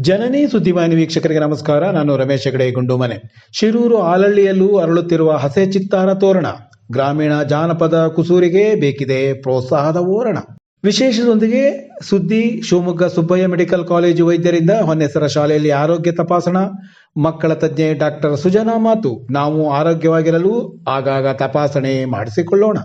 ಜನನಿ ಸುದ್ದಿವಾಹಿನಿ ವೀಕ್ಷಕರಿಗೆ ನಮಸ್ಕಾರ. ನಾನು ರಮೇಶ್ ಹೆಗಡೆ, ಗುಂಡುಮನೆ. ಶಿರೂರು ಆಲಳ್ಳಿಯಲ್ಲೂ ಅರಳುತ್ತಿರುವ ಹಸೆ ಚಿತ್ತಾರ ತೋರಣ. ಗ್ರಾಮೀಣ ಜಾನಪದ ಕುಸೂರಿಗೆ ಬೇಕಿದೆ ಪ್ರೋತ್ಸಾಹದ ಓರಣ. ವಿಶೇಷದೊಂದಿಗೆ ಸುದ್ದಿ, ಶಿವಮೊಗ್ಗ ಸುಬ್ಬಯ್ಯ ಮೆಡಿಕಲ್ ಕಾಲೇಜು ವೈದ್ಯರಿಂದ ಹೊನ್ನೆಸರ ಶಾಲೆಯಲ್ಲಿ ಆರೋಗ್ಯ ತಪಾಸಣಾ. ಮಕ್ಕಳ ತಜ್ಞೆ ಡಾಕ್ಟರ್ ಸುಜನಾ ಮಾತು. ನಾವು ಆರೋಗ್ಯವಾಗಿರಲು ಆಗಾಗ ತಪಾಸಣೆ ಮಾಡಿಸಿಕೊಳ್ಳೋಣ.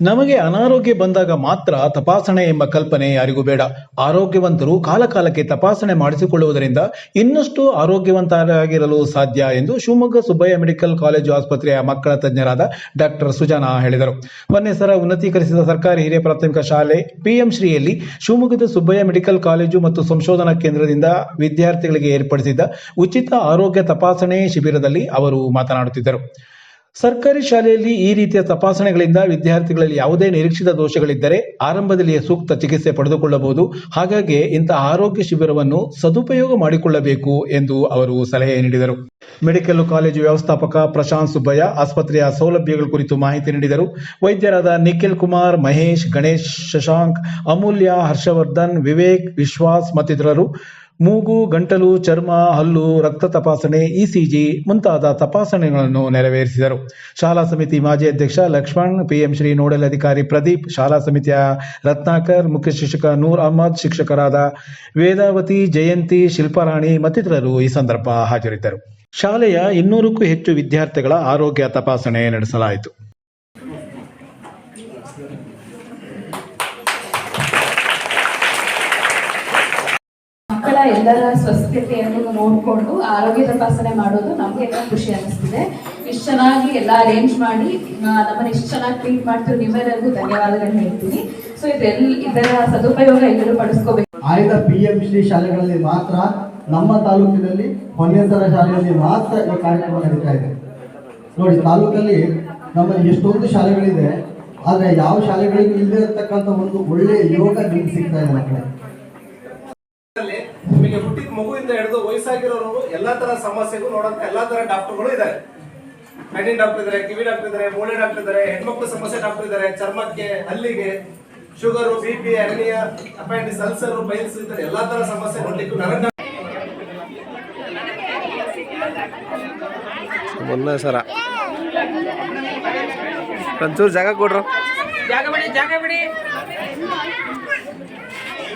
ನಮಗೆ ಅನಾರೋಗ್ಯ ಬಂದಾಗ ಮಾತ್ರ ತಪಾಸಣೆ ಎಂಬ ಕಲ್ಪನೆ ಯಾರಿಗೂ ಬೇಡ. ಆರೋಗ್ಯವಂತರು ಕಾಲಕಾಲಕ್ಕೆ ತಪಾಸಣೆ ಮಾಡಿಸಿಕೊಳ್ಳುವುದರಿಂದ ಇನ್ನಷ್ಟು ಆರೋಗ್ಯವಂತರಾಗಿರಲು ಸಾಧ್ಯ ಎಂದು ಶಿವಮೊಗ್ಗ ಸುಬ್ಬಯ್ಯ ಮೆಡಿಕಲ್ ಕಾಲೇಜು ಆಸ್ಪತ್ರೆಯ ಮಕ್ಕಳ ತಜ್ಞರಾದ ಡಾಕ್ಟರ್ ಸುಜನಾ ಹೇಳಿದರು. ಹೊನ್ನೆಸರ ಉನ್ನತೀಕರಿಸಿದ ಸರ್ಕಾರಿ ಹಿರಿಯ ಪ್ರಾಥಮಿಕ ಶಾಲೆ ಪಿಎಂ ಶ್ರೀಯಲ್ಲಿ ಶಿವಮೊಗ್ಗದ ಸುಬ್ಬಯ್ಯ ಮೆಡಿಕಲ್ ಕಾಲೇಜು ಮತ್ತು ಸಂಶೋಧನಾ ಕೇಂದ್ರದಿಂದ ವಿದ್ಯಾರ್ಥಿಗಳಿಗೆ ಏರ್ಪಡಿಸಿದ್ದ ಉಚಿತ ಆರೋಗ್ಯ ತಪಾಸಣೆ ಶಿಬಿರದಲ್ಲಿ ಅವರು ಮಾತನಾಡುತ್ತಿದ್ದರು. ಸರ್ಕಾರಿ ಶಾಲೆಯಲ್ಲಿ ಈ ರೀತಿಯ ತಪಾಸಣೆಗಳಿಂದ ವಿದ್ಯಾರ್ಥಿಗಳಲ್ಲಿ ಯಾವುದೇ ನಿರೀಕ್ಷಿತ ದೋಷಗಳಿದ್ದರೆ ಆರಂಭದಲ್ಲಿಯೇ ಸೂಕ್ತ ಚಿಕಿತ್ಸೆ ಪಡೆದುಕೊಳ್ಳಬಹುದು. ಹಾಗಾಗಿ ಇಂತಹ ಆರೋಗ್ಯ ಶಿಬಿರವನ್ನು ಸದುಪಯೋಗ ಮಾಡಿಕೊಳ್ಳಬೇಕು ಎಂದು ಅವರು ಸಲಹೆ ನೀಡಿದರು. ಮೆಡಿಕಲ್ ಕಾಲೇಜು ವ್ಯವಸ್ಥಾಪಕ ಪ್ರಶಾಂತ್ ಸುಬ್ಬಯ್ಯ ಆಸ್ಪತ್ರೆಯ ಸೌಲಭ್ಯಗಳ ಕುರಿತು ಮಾಹಿತಿ ನೀಡಿದರು. ವೈದ್ಯರಾದ ನಿಖಿಲ್ ಕುಮಾರ್, ಮಹೇಶ್, ಗಣೇಶ್, ಶಶಾಂಕ್, ಅಮೂಲ್ಯ, ಹರ್ಷವರ್ಧನ್, ವಿವೇಕ್, ವಿಶ್ವಾಸ್ ಮತ್ತಿತರರು ಮೂಗು, ಗಂಟಲು, ಚರ್ಮ, ಹಲ್ಲು, ರಕ್ತ ತಪಾಸಣೆ, ಇಸಿಜಿ ಮುಂತಾದ ತಪಾಸಣೆಗಳನ್ನು ನೆರವೇರಿಸಿದರು. ಶಾಲಾ ಸಮಿತಿ ಮಾಜಿ ಅಧ್ಯಕ್ಷ ಲಕ್ಷ್ಮಣ್, ಪಿಎಂ ಶ್ರೀ ನೋಡಲ್ ಅಧಿಕಾರಿ ಪ್ರದೀಪ್, ಶಾಲಾ ಸಮಿತಿಯ ರತ್ನಾಕರ್, ಮುಖ್ಯ ಶಿಕ್ಷಕ ನೂರ್ ಅಹಮದ್, ಶಿಕ್ಷಕರಾದ ವೇದಾವತಿ, ಜಯಂತಿ, ಶಿಲ್ಪರಾಣಿ ಮತ್ತಿತರರು ಈ ಸಂದರ್ಭ ಹಾಜರಿದ್ದರು. ಶಾಲೆಯ ಇನ್ನೂರಕ್ಕೂ ಹೆಚ್ಚು ವಿದ್ಯಾರ್ಥಿಗಳ ಆರೋಗ್ಯ ತಪಾಸಣೆ ನಡೆಸಲಾಯಿತು. ಮಕ್ಕಳ ಎಲ್ಲರ ಸ್ವಸ್ಥತೆಯನ್ನು ನೋಡಿಕೊಂಡು ಆರೋಗ್ಯ ತಪಾಸಣೆ ಮಾಡೋದು ನಮಗೆ ಖುಷಿ ಅನಿಸ್ತಿದೆ. ಇಷ್ಟು ಚೆನ್ನಾಗಿ ಎಲ್ಲ ಅರೇಂಜ್ ಮಾಡಿ ನಮ್ಮನ್ನ ಇಷ್ಟು ಚೆನ್ನಾಗಿ ಟ್ರೀಟ್ ಮಾಡ್ತೀವಿ. ನಿಮ್ಮೆಲ್ಲರಿಗೂ ಧನ್ಯವಾದಗಳನ್ನ ಹೇಳ್ತೀನಿ. ಸೊ ಇದೆಲ್ಲ ಇದರ ಸದುಪಯೋಗ ಎಲ್ಲರೂ ಪಡಿಸ್ಕೋಬೇಕು. ಆಯ್ದ ಪಿ ಎಂ ಶ್ರೀ ಶಾಲೆಗಳಲ್ಲಿ ಮಾತ್ರ, ನಮ್ಮ ತಾಲೂಕಿನಲ್ಲಿ ಹೊನ್ನೇಸರ ಶಾಲೆಯಲ್ಲಿ ಮಾತ್ರ ಈ ಕಾರ್ಯಕ್ರಮ ನಡೀತಾ ಇದೆ. ನೋಡಿ, ತಾಲೂಕಲ್ಲಿ ನಮ್ಮಲ್ಲಿ ಎಷ್ಟೊಂದು ಶಾಲೆಗಳಿದೆ, ಆದರೆ ಯಾವ ಶಾಲೆಗಳಿಗೂ ಇಲ್ಲದೆ ಇರತಕ್ಕಂಥ ಒಂದು ಒಳ್ಳೆಯ ಯೋಗ ನಿಮ್ಗೆ ಸಿಗ್ತಾ ಇದೆ ಮಕ್ಕಳೇ. ಮಗುವಿಂದ ಹಿಡಿದು ವಯಸ್ಸಾಗಿರೋರು ಎಲ್ಲಾ ತರ ಸಮಸ್ಯೆಗೂ ನೋಡಂತ ಎಲ್ಲಾ ತರ ಡಾಕ್ಟರ್ಗಳು ಇದ್ದಾರೆ ಕಣ್ಣಿನ ಡಾಕ್ಟರ್ ಇದ್ದಾರೆ ಕಿವಿ ಡಾಕ್ಟರ್ ಇದ್ದಾರೆ ಮೂಳೆ ಡಾಕ್ಟರ್ ಇದ್ದಾರೆ ಹೆಣ್ಮಕ್ಳು ಸಮಸ್ಯೆ ಡಾಕ್ಟರ್ ಇದ್ದಾರೆ ಚರ್ಮಕ್ಕೆ ಹಲ್ಲಿಗೆ sugar B P hernia appendix ulcer piles ಇದ್ದಾರೆ ಎಲ್ಲಾ ತರ ಸಮಸ್ಯೆ ನೋಡ್ಲಿಕ್ಕೂ ನರಕ ಮೊನ್ನೆ ಸರ. ಒಂಚೂರು ಜಾಗ ಕೊಡ್ರು. ಜಾಗ ಬಿಡಿ ಜಾಗ ಬಿಡಿ.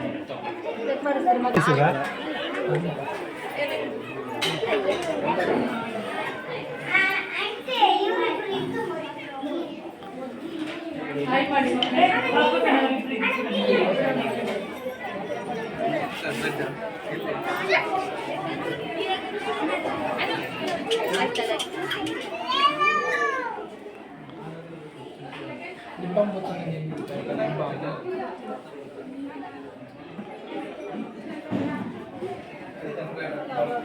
ಸರಿ ಮೇಲೆ ಮಾಡ್ಬೇಕು ಅಂತ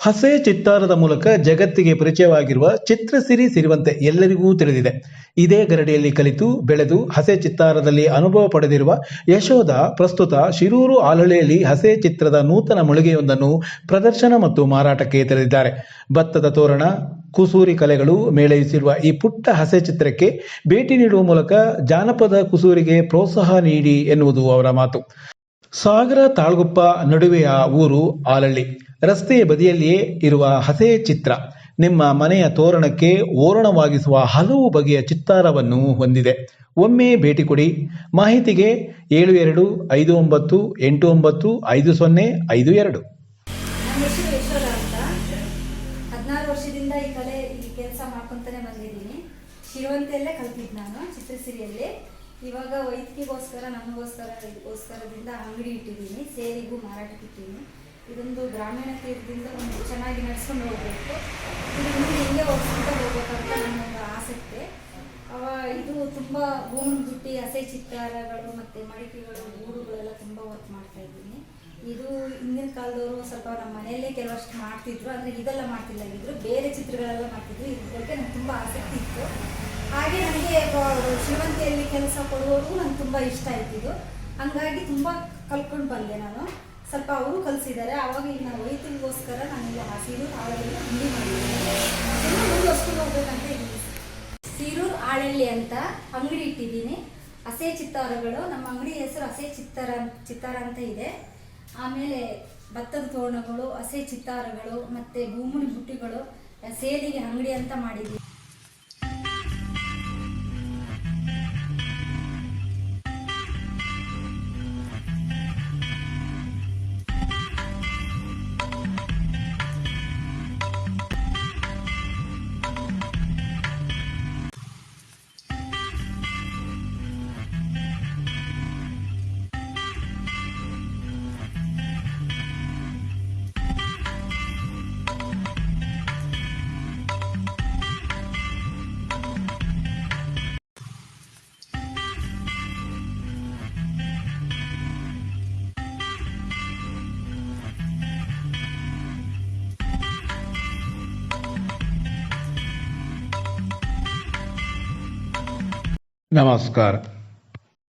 ಹಸೆ ಚಿತ್ತಾರದ ಮೂಲಕ ಜಗತ್ತಿಗೆ ಪರಿಚಯವಾಗಿರುವ ಚಿತ್ರಸಿರಿ ಸಿರಿವಂತೆ ಎಲ್ಲರಿಗೂ ತಿಳಿದಿದೆ. ಇದೇ ಗರಡಿಯಲ್ಲಿ ಕಲಿತು, ಬೆಳೆದು, ಹಸೆ ಚಿತ್ತಾರದಲ್ಲಿ ಅನುಭವ ಪಡೆದಿರುವ ಯಶೋಧ ಪ್ರಸ್ತುತ ಶಿರೂರು ಆಲಹಳ್ಳಿಯಲ್ಲಿ ಹಸೆ ಚಿತ್ರದ ನೂತನ ಮಳಿಗೆಯೊಂದನ್ನು ಪ್ರದರ್ಶನ ಮತ್ತು ಮಾರಾಟಕ್ಕೆ ತೆರೆದಿದ್ದಾರೆ. ಭತ್ತದ ತೋರಣ, ಕುಸೂರಿ ಕಲೆಗಳು ಮೇಳೈಸಿರುವ ಈ ಪುಟ್ಟ ಹಸೆ ಚಿತ್ರಕ್ಕೆ ಭೇಟಿ ನೀಡುವ ಮೂಲಕ ಜಾನಪದ ಕುಸೂರಿಗೆ ಪ್ರೋತ್ಸಾಹ ನೀಡಿ ಎನ್ನುವುದು ಅವರ ಮಾತು. ಸಾಗರ ತಾಳ್ಗುಪ್ಪ ನಡುವೆಯ ಊರು ಆಲಳ್ಳಿ. ರಸ್ತೆಯ ಬದಿಯಲ್ಲಿಯೇ ಇರುವ ಹಸೆ ಚಿತ್ರ. ನಿಮ್ಮ ಮನೆಯ ತೋರಣಕ್ಕೆ ಓರಣವಾಗಿಸುವ ಹಲವು ಬಗೆಯ ಚಿತ್ತಾರವನ್ನು ಹೊಂದಿದೆ. ಒಮ್ಮೆ ಭೇಟಿ ಕೊಡಿ. ಮಾಹಿತಿಗೆ ಏಳು ಎರಡು ಐದು ಒಂಬತ್ತು ಎಂಟು ಒಂಬತ್ತು ಐದು ಸೊನ್ನೆ ಐದು ಎರಡು. ಅಂತ. ಹದಿನಾರು ವರ್ಷದಿಂದ ಈ ಕಲೆ, ಈ ಕೆಲಸ ಮಾಡ್ಕೊತಾನೆ ಬಂದಿದ್ದೀನಿ. ಶಿವಂತೆಯಲ್ಲೇ ಕಲ್ತಿದ್ದು ನಾನು ಚಿತ್ರಸಿರಿಯಲ್ಲಿ. ಇವಾಗ ವೈದ್ಯಕಿಗೋಸ್ಕರ, ನಮಗೋಸ್ಕರ ಇದಕ್ಕೋಸ್ಕರದಿಂದ ಅಂಗಡಿ ಇಟ್ಟಿದ್ದೀನಿ, ಸೇರಿಗೂ ಮಾರಾಟಕ್ಕೆ ಇಟ್ಟಿದ್ದೀನಿ. ಇದೊಂದು ಗ್ರಾಮೀಣ ತೀರದಿಂದ ಒಂದು ಚೆನ್ನಾಗಿ ನಡ್ಸ್ಕೊಂಡು ಹೋಗಬೇಕು. ಇದು ಮುಂದೆ ಹಿಂಗೆ ಹೋಗ್ಸ್ಕೊಂತ ಹೋಗ್ಬೇಕಂತ ನನ್ನೊಂದು ಆಸಕ್ತಿ. ಅವ, ಇದು ತುಂಬ ಭೂಮಿ ಬುಟ್ಟಿ ಹಸೆ ಚಿತ್ತಾರಗಳು ಮತ್ತು ಮಡಿಕೆಗಳು, ಗೂಡುಗಳೆಲ್ಲ ತುಂಬ ವರ್ಕ್ ಮಾಡ್ತಾ ಇದ್ದೀನಿ. ಇದು ಹಿಂದಿನ ಕಾಲದವರು ಸ್ವಲ್ಪ ನಮ್ಮ ಮನೆಯಲ್ಲೇ ಕೆಲವಷ್ಟು ಮಾಡ್ತಿದ್ರು ಅಂದರೆ ಇದೆಲ್ಲ ಮಾಡ್ತಿಲ್ಲ. ಇದ್ರು ಬೇರೆ ಚಿತ್ರಗಳೆಲ್ಲ ಮಾಡ್ತಿದ್ರು ಇದ್ರ ಬಗ್ಗೆ ನಂಗೆ ತುಂಬ ಆಸಕ್ತಿ ಇತ್ತು. ಹಾಗೆ ನನಗೆ ಶ್ರೀಮಂತಿಯಲ್ಲಿ ಕೆಲಸ ಕೊಡುವವರು ನಂಗೆ ತುಂಬ ಇಷ್ಟ ಆಯ್ತಿದ್ದು ಹಂಗಾಗಿ ತುಂಬ ಕಲ್ತ್ಕೊಂಡು ಬಂದೆ ನಾನು. ಸ್ವಲ್ಪ ಅವರು ಕಲಿಸಿದ್ದಾರೆ. ಆವಾಗ ಈಗ ನಾನು ವೈತಿಗೋಸ್ಕರ ನಾನು ಆ ಸೀರು ಆಳಲ್ಲಿ ಹಿಂಡಿ ಮಾಡಿದ್ದೀನಿ. ಮುಂದುವರ್ಸ್ಕೊಂಡು ಹೋಗ್ಬೇಕಂತ ಇದ್ದೀನಿ. ಸೀರೂರು ಆಳೆಳ್ಳಿ ಅಂತ ಅಂಗಡಿ ಇಟ್ಟಿದ್ದೀನಿ. ಹಸೆ ಚಿತ್ತಾರಗಳು. ನಮ್ಮ ಅಂಗಡಿ ಹೆಸರು ಹಸೆ ಚಿತ್ತಾರ ಚಿತ್ತಾರ ಅಂತ ಇದೆ. ಆಮೇಲೆ ಭತ್ತದ ತೋರಣಗಳು, ಹಸೆ ಚಿತ್ತಾರಗಳು, ಮತ್ತು ಭೂಮುನಿ ಬುಟ್ಟಿಗಳು, ಸೇಲಿಗೆ ಅಂಗಡಿ ಅಂತ ಮಾಡಿದ್ದೀನಿ. ನಮಸ್ಕಾರ